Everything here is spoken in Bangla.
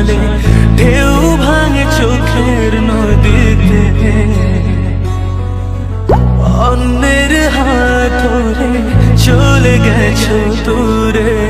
ঢালে ঢেউ ভাঙে চোখের নদীতে। অন্যের হাত ধরে চলে গেছো দূরে।